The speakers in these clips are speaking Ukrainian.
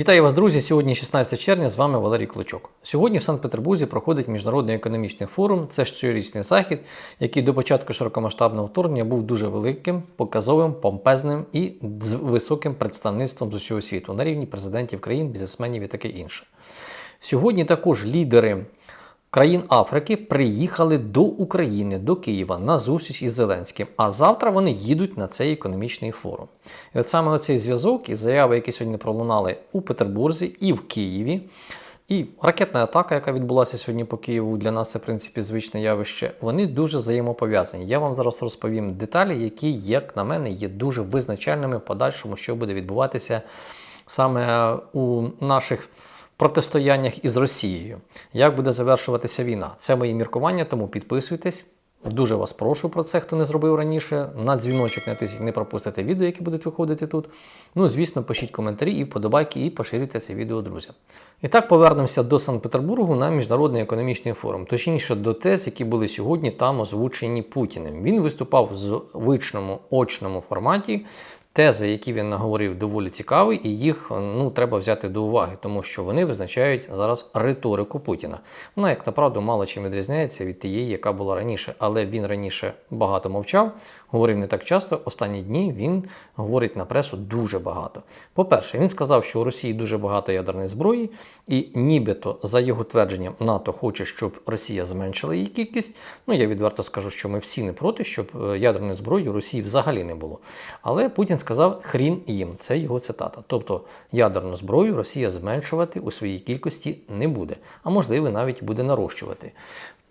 Вітаю вас, друзі! Сьогодні 16 червня, з вами Валерій Клочок. Сьогодні в Санкт-Петербурзі проходить міжнародний економічний форум. Це щорічний захід, який до початку широкомасштабного вторгнення був дуже великим, показовим, помпезним і з високим представництвом з усього світу на рівні президентів країн, бізнесменів і таке інше. Сьогодні також лідери країн Африки приїхали до України, до Києва на зустріч із Зеленським. А завтра вони їдуть на цей економічний форум. І от саме цей зв'язок і заяви, які сьогодні пролунали у Петербурзі і в Києві. І ракетна атака, яка відбулася сьогодні по Києву, для нас це в принципі звичне явище. Вони дуже взаємопов'язані. Я вам зараз розповім деталі, які, як на мене, є дуже визначальними в подальшому, що буде відбуватися саме у наших протистояннях із Росією. Як буде завершуватися війна? Це мої міркування, тому підписуйтесь. Дуже вас прошу про це, хто не зробив раніше. На дзвіночок натисніть, не пропустите відео, які будуть виходити тут. Ну, звісно, пишіть коментарі і вподобайки, і поширюйте це відео друзям. І так повернемося до Санкт-Петербургу на міжнародний економічний форум, точніше до тез, які були сьогодні там озвучені Путіним. Він виступав в звичному очному форматі. Тези, які він наговорив, доволі цікаві, і їх ну треба взяти до уваги, тому що вони визначають зараз риторику Путіна. Вона, як направду, мало чим відрізняється від тієї, яка була раніше. Але він раніше багато мовчав, говорив не так часто. Останні дні він говорить на пресу дуже багато. По-перше, він сказав, що у Росії дуже багато ядерної зброї, і нібито, за його твердженням, НАТО хоче, щоб Росія зменшила її кількість. Ну я відверто скажу, що ми всі не проти, щоб е, ядерної зброї у Росії взагалі не було. Але Путін сказав хрін їм. Це його цитата. Тобто ядерну зброю Росія зменшувати у своїй кількості не буде, а можливо навіть буде нарощувати.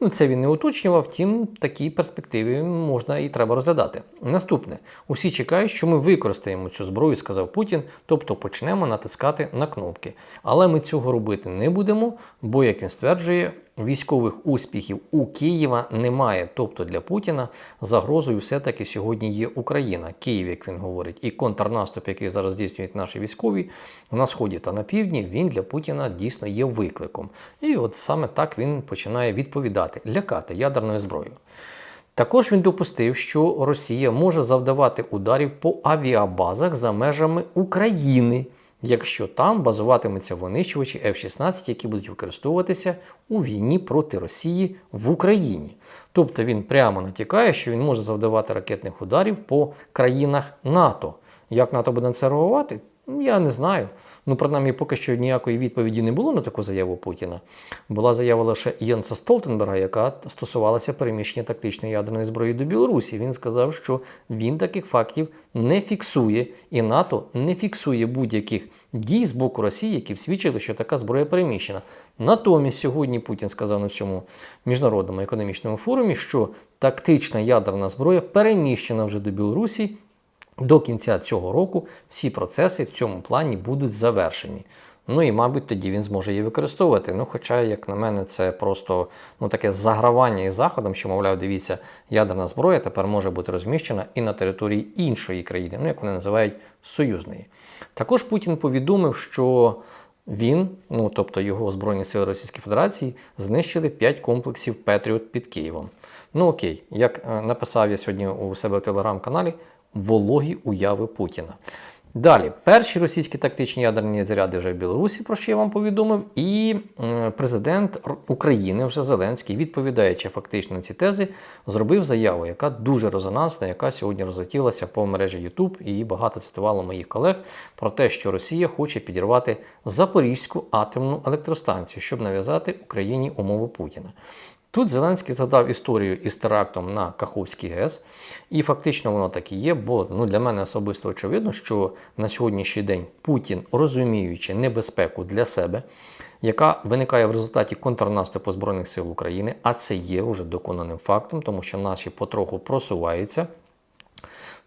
Ну, це він не уточнював, втім, такі перспективи можна і треба розглядати. Наступне, усі чекають, що ми використаємо цю зброю, сказав Путін, тобто почнемо натискати на кнопки. Але ми цього робити не будемо, бо, як він стверджує, військових успіхів у Києва немає. Тобто для Путіна загрозою все-таки сьогодні є Україна, Київ, як він говорить, і контрнаступ, який зараз здійснюють наші військові на сході та на півдні, він для Путіна дійсно є викликом. І от саме так він починає відповідати, лякати ядерною зброєю. Також він допустив, що Росія може завдавати ударів по авіабазах за межами України, якщо там базуватимуться винищувачі F-16, які будуть використовуватися у війні проти Росії в Україні. Тобто він прямо натякає, що він може завдавати ракетних ударів по країнах НАТО. Як НАТО буде на це реагувати? Я не знаю. Ну, принаймні, поки що ніякої відповіді не було на таку заяву Путіна. Була заява лише Єнса Столтенберга, яка стосувалася переміщення тактичної ядерної зброї до Білорусі. Він сказав, що він таких фактів не фіксує, і НАТО не фіксує будь-яких дій з боку Росії, які б свідчили, що така зброя переміщена. Натомість сьогодні Путін сказав на цьому міжнародному економічному форумі, що тактична ядерна зброя переміщена вже до Білорусі. До кінця цього року всі процеси в цьому плані будуть завершені. Ну і, мабуть, тоді він зможе її використовувати. Ну, хоча, як на мене, це просто ну, таке загравання із Заходом, що, мовляв, дивіться, ядерна зброя тепер може бути розміщена і на території іншої країни, ну як вони називають союзної. Також Путін повідомив, що він, ну тобто його Збройні сили Російської Федерації, знищили 5 комплексів Петріот під Києвом. Ну окей, як е, написав я сьогодні у себе в телеграм-каналі, вологі уяви Путіна. Далі, перші російські тактичні ядерні заряди вже в Білорусі, про що я вам повідомив, і президент України, вже Зеленський, відповідаючи фактично на ці тези, зробив заяву, яка дуже резонансна, яка сьогодні розлетілася по мережі YouTube, і багато цитувало моїх колег про те, що Росія хоче підірвати Запорізьку атомну електростанцію, щоб нав'язати Україні умови Путіна. Тут Зеленський згадав історію із терактом на Каховський ГЕС, і фактично воно так і є, бо ну, для мене особисто очевидно, що на сьогоднішній день Путін, розуміючи небезпеку для себе, яка виникає в результаті контрнаступу Збройних сил України, а це є вже доконаним фактом, тому що наші потроху просуваються.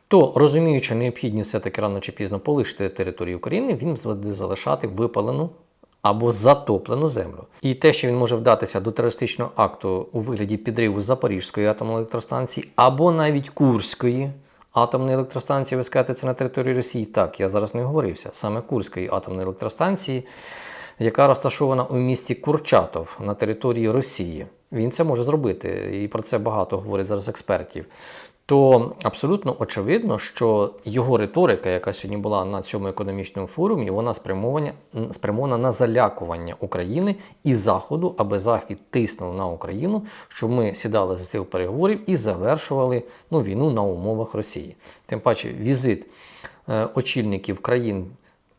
То, розуміючи необхідність все-таки рано чи пізно полишити територію України, він буде залишати випалену або затоплену землю. І те, що він може вдатися до терористичного акту у вигляді підриву Запорізької атомної електростанції, або навіть Курської атомної електростанції, ви скажете, це на території Росії. Так, я зараз не говорився, саме Курської атомної електростанції, яка розташована у місті Курчатов на території Росії. Він це може зробити, і про це багато говорять зараз експертів. то абсолютно очевидно, що його риторика, яка сьогодні була на цьому економічному форумі, вона спрямована, спрямована на залякування України і Заходу, аби Захід тиснув на Україну, щоб ми сідали за стіл переговорів і завершували ну, війну на умовах Росії. Тим паче, візит е, очільників країн.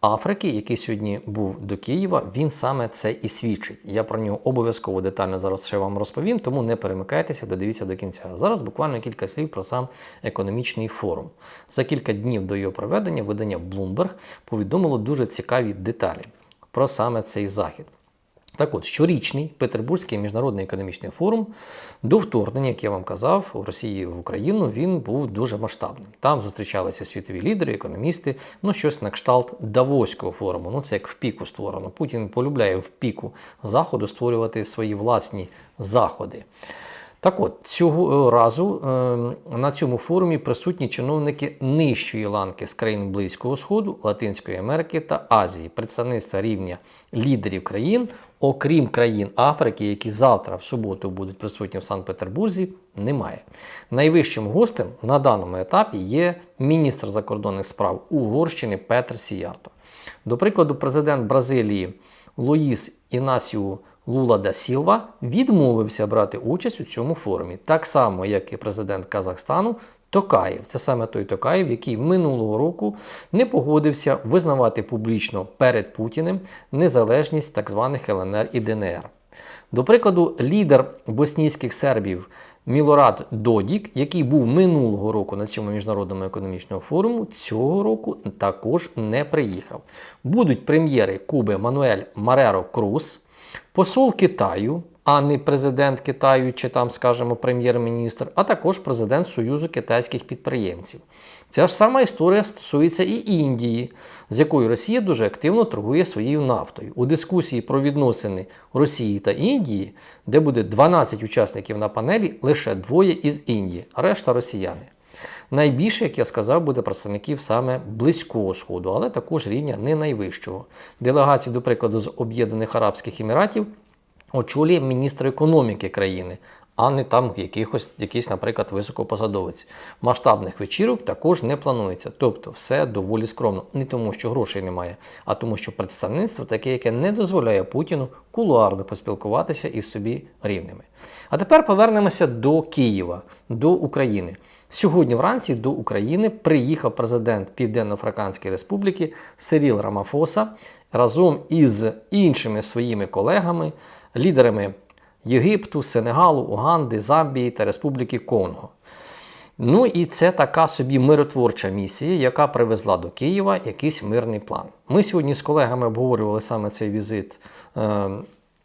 Африки, який сьогодні був до Києва, він саме це і свідчить. Я про нього обов'язково детально зараз ще вам розповім, тому не перемикайтеся, додивіться до кінця. Зараз буквально кілька слів про сам економічний форум. За кілька днів до його проведення видання Bloomberg повідомило дуже цікаві деталі про саме цей захід. Так от, щорічний Петербурзький міжнародний економічний форум до вторгнення, як я вам казав, у Росії в Україну він був дуже масштабним. Там зустрічалися світові лідери, економісти, ну щось на кшталт Давоського форуму. Ну це як в піку створено. Путін полюбляє в піку заходу створювати свої власні заходи. Так от, цього разу е, на цьому форумі присутні чиновники нижчої ланки з країн Близького Сходу, Латинської Америки та Азії, представництва рівня лідерів країн, окрім країн Африки, які завтра, в суботу, будуть присутні в Санкт-Петербурзі, немає. Найвищим гостем на даному етапі є міністр закордонних справ Угорщини Петр Сіярто. До прикладу, президент Бразилії Луїс Інасіу Лула да Сілва відмовився брати участь у цьому форумі, так само, як і президент Казахстану Токаєв. Це саме той Токаєв, який минулого року не погодився визнавати публічно перед Путіним незалежність так званих ЛНР і ДНР. До прикладу, лідер боснійських сербів Мілорад Додік, який був минулого року на цьому міжнародному економічному форуму, цього року також не приїхав. Будуть прем'єри Куби Мануель Мареро Круз, посол Китаю, а не президент Китаю чи там, скажімо, прем'єр-міністр, а також президент Союзу китайських підприємців. Ця ж сама історія стосується і Індії, з якою Росія дуже активно торгує своєю нафтою. У дискусії про відносини Росії та Індії, де буде 12 учасників на панелі, лише двоє із Індії, а решта росіяни. Найбільше, як я сказав, буде представників саме Близького Сходу, але також рівня не найвищого. Делегацію, до прикладу, з Об'єднаних Арабських Еміратів очолює міністр економіки країни, а не там якихось, якийсь, наприклад, високопосадовець. Масштабних вечірок також не планується. Тобто все доволі скромно. Не тому, що грошей немає, а тому, що представництво таке, яке не дозволяє Путіну кулуарно поспілкуватися із собі рівними. А тепер повернемося до Києва, до України. Сьогодні вранці до України приїхав президент Південно-Африканської Республіки Сиріл Рамафоса разом із іншими своїми колегами, лідерами Єгипту, Сенегалу, Уганди, Замбії та Республіки Конго. Ну і це така собі миротворча місія, яка привезла до Києва якийсь мирний план. Ми сьогодні з колегами обговорювали саме цей візит е,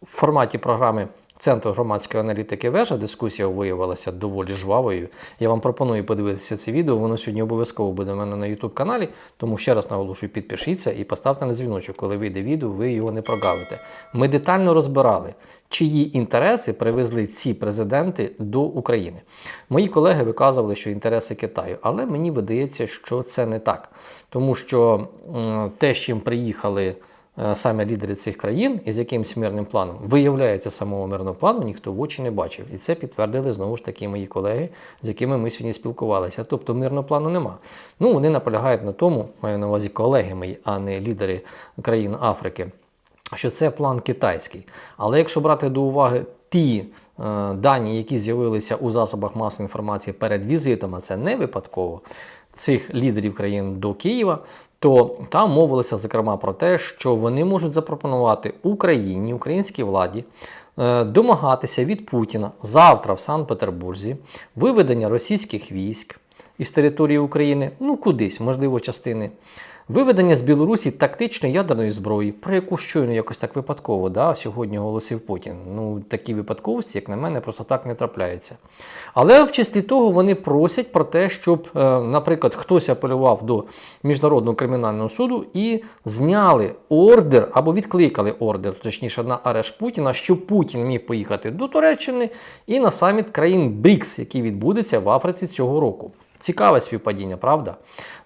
в форматі програми Центру громадської аналітики вежа. Дискусія виявилася доволі жвавою. Я вам пропоную подивитися це відео. Воно сьогодні обов'язково буде в мене на YouTube каналі. Тому ще раз наголошую, підпишіться і поставте на дзвіночок, коли вийде відео, ви його не прогавите. Ми детально розбирали, чиї інтереси привезли ці президенти до України. Мої колеги виказували, що інтереси Китаю, але мені видається, що це не так, тому що те, з чим приїхали. Е, Саме лідери цих країн із якимсь мирним планом виявляється самого мирного плану, ніхто в очі не бачив. І це підтвердили знову ж таки мої колеги, з якими ми сьогодні спілкувалися. Тобто мирного плану нема. Ну вони наполягають на тому, маю на увазі колеги мої, а не лідери країн Африки що це план китайський. Але якщо брати до уваги ті е, дані, які з'явилися у засобах масової інформації перед візитом, а це не випадково цих лідерів країн до Києва, то там мовилося зокрема про те, що вони можуть запропонувати Україні, українській владі. е, Домагатися від Путіна завтра в Санкт-Петербурзі виведення російських військ із території України, ну кудись, можливо, частини Виведення з Білорусі тактичної ядерної зброї, про яку щойно якось так випадково да, сьогодні оголосив Путін. Ну, такі випадковості, як на мене, просто так не трапляються. Але в числі того вони просять про те, щоб, е, наприклад, хтось апелював до Міжнародного кримінального суду і зняли ордер або відкликали ордер, точніше, на арешт Путіна, щоб Путін міг поїхати до Туреччини і на саміт країн БРІКС, який відбудеться в Африці цього року. Цікаве співпадіння, правда?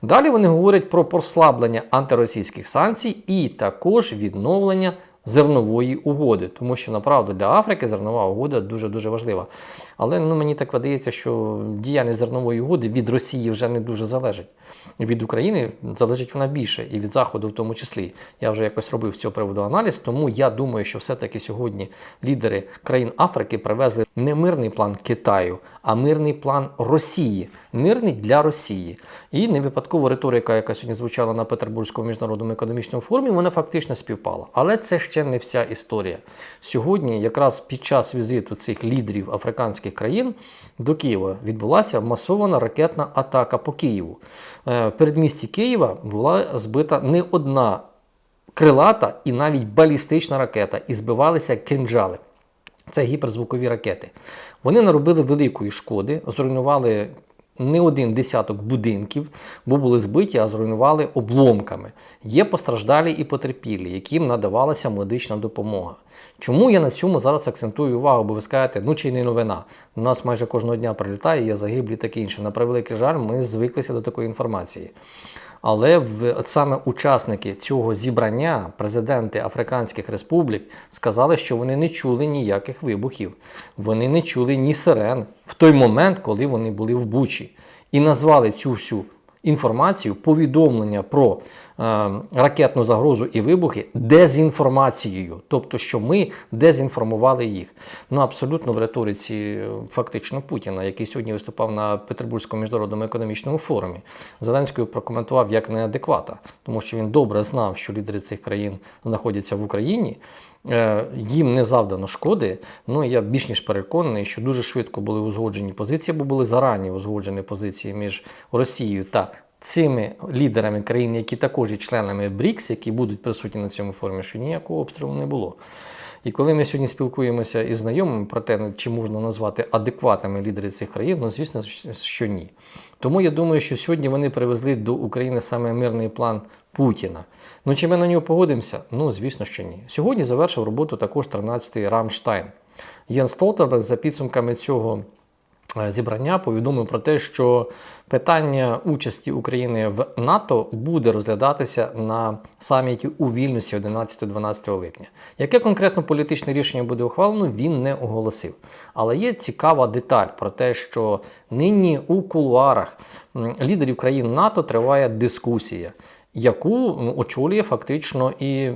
Далі вони говорять про послаблення антиросійських санкцій і також відновлення зернової угоди, тому що направду для Африки зернова угода дуже дуже важлива. Але ну мені так видається, що діяльність зернової угоди від Росії вже не дуже залежить. Від України залежить вона більше, і від Заходу в тому числі. Я вже якось робив з цього приводу аналіз, тому я думаю, що все-таки сьогодні лідери країн Африки привезли не мирний план Китаю, а мирний план Росії. Мирний для Росії. І не випадково риторика, яка сьогодні звучала на Петербурзькому міжнародному економічному форумі, вона фактично співпала. Але це ще не вся історія. Сьогодні, якраз під час візиту цих лідерів африканських країн до Києва відбулася масована ракетна атака по Києву. Е, В передмісті Києва була збита не одна крилата і навіть балістична ракета, і збивалися кинджали. Це гіперзвукові ракети. Вони наробили великої шкоди, зруйнували не один десяток будинків, бо були збиті, а зруйнували обломками. Є постраждалі і потерпілі, яким надавалася медична допомога. Чому я на цьому зараз акцентую увагу? Бо ви скажете, ну чи не новина. У нас майже кожного дня прилітає, є загиблі таке інше. На превеликий жаль, ми звиклися до такої інформації. Але в, от саме учасники цього зібрання, президенти Африканських республік, сказали, що вони не чули ніяких вибухів, вони не чули ні сирен в той момент, коли вони були в Бучі, і назвали цю всю інформацію, повідомлення про е, ракетну загрозу і вибухи дезінформацією, тобто, що ми дезінформували їх. Ну абсолютно в риториці е, фактично Путіна, який сьогодні виступав на Петербурзькому міжнародному економічному форумі. Зеленський прокоментував як неадеквата, тому що він добре знав, що лідери цих країн знаходяться в Україні. Е, Їм не завдано шкоди. Ну я більш ніж переконаний, що дуже швидко були узгоджені позиції, бо були зарані узгоджені позиції між Росією та цими лідерами країн, які також є членами БРІКС, які будуть присутні на цьому форумі, що ніякого обстрілу не було. І коли ми сьогодні спілкуємося із знайомими про те, чи можна назвати адекватними лідери цих країн, ну звісно, що ні. Тому я думаю, що сьогодні вони привезли до України саме мирний план Путіна. Ну чи ми на нього погодимося? Ну, звісно, що ні. Сьогодні завершив роботу також 13-й Рамштайн. Єн Столтерберг за підсумками цього зібрання повідомив про те, що питання участі України в НАТО буде розглядатися на саміті у Вільнюсі 11-12 липня. Яке конкретно політичне рішення буде ухвалено, він не оголосив. Але є цікава деталь про те, що нині у кулуарах лідерів країн НАТО триває дискусія, яку очолює фактично і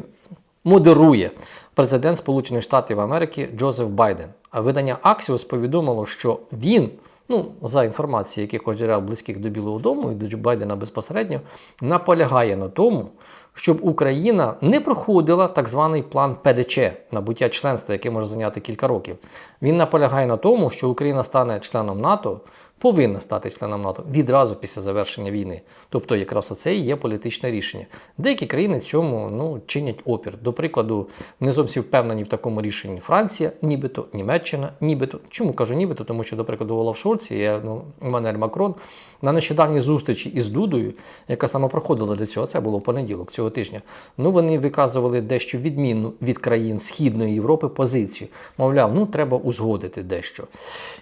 модерує президент Сполучених Штатів Америки Джозеф Байден. Видання Axios повідомило, що він, ну за інформацією якихось джерел близьких до Білого Дому і до Джо Байдена безпосередньо, наполягає на тому, щоб Україна не проходила так званий план ПДЧ набуття членства, яке може зайняти кілька років. Він наполягає на тому, що Україна стане членом НАТО. Повинна стати членом НАТО відразу після завершення війни. Тобто, якраз оце і є політичне рішення. Деякі країни цьому ну, чинять опір. До прикладу, не зовсім впевнені в такому рішенні Франція, нібито, Німеччина, нібито. Чому кажу нібито? Тому що, до прикладу, Олаф Шольц і ну, Еммануель Макрон на нещодавній зустрічі із Дудою, яка саме проходила до цього, це було в понеділок цього тижня. Ну вони виказували дещо відмінну від країн Східної Європи позицію. Мовляв, ну треба узгодити дещо.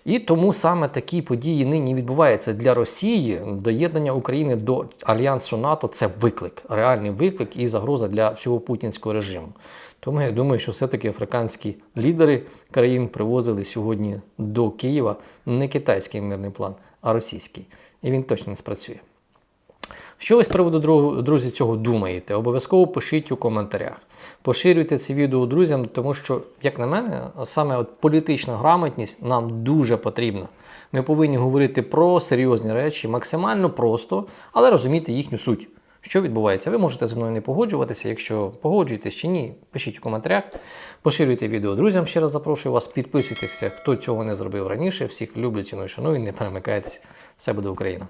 І тому саме такі події нині відбуваються для Росії. Доєднання України до альянсу НАТО це виклик, реальний виклик і загроза для всього путінського режиму. Тому я думаю, що все-таки африканські лідери країн привозили сьогодні до Києва не китайський мирний план, а російський. І він точно не спрацює. Що ви з приводу друзі цього думаєте? Обов'язково пишіть у коментарях. Поширюйте це відео друзям, тому що, як на мене, саме от політична грамотність нам дуже потрібна. Ми повинні говорити про серйозні речі максимально просто, але розуміти їхню суть. Що відбувається? Ви можете зі мною не погоджуватися. Якщо погоджуєтесь чи ні, пишіть у коментарях. Поширюйте відео друзям. Ще раз запрошую вас. Підписуйтеся, хто цього не зробив раніше. Всіх люблю, ціную, шаную, не перемикайтеся. Все буде Україна!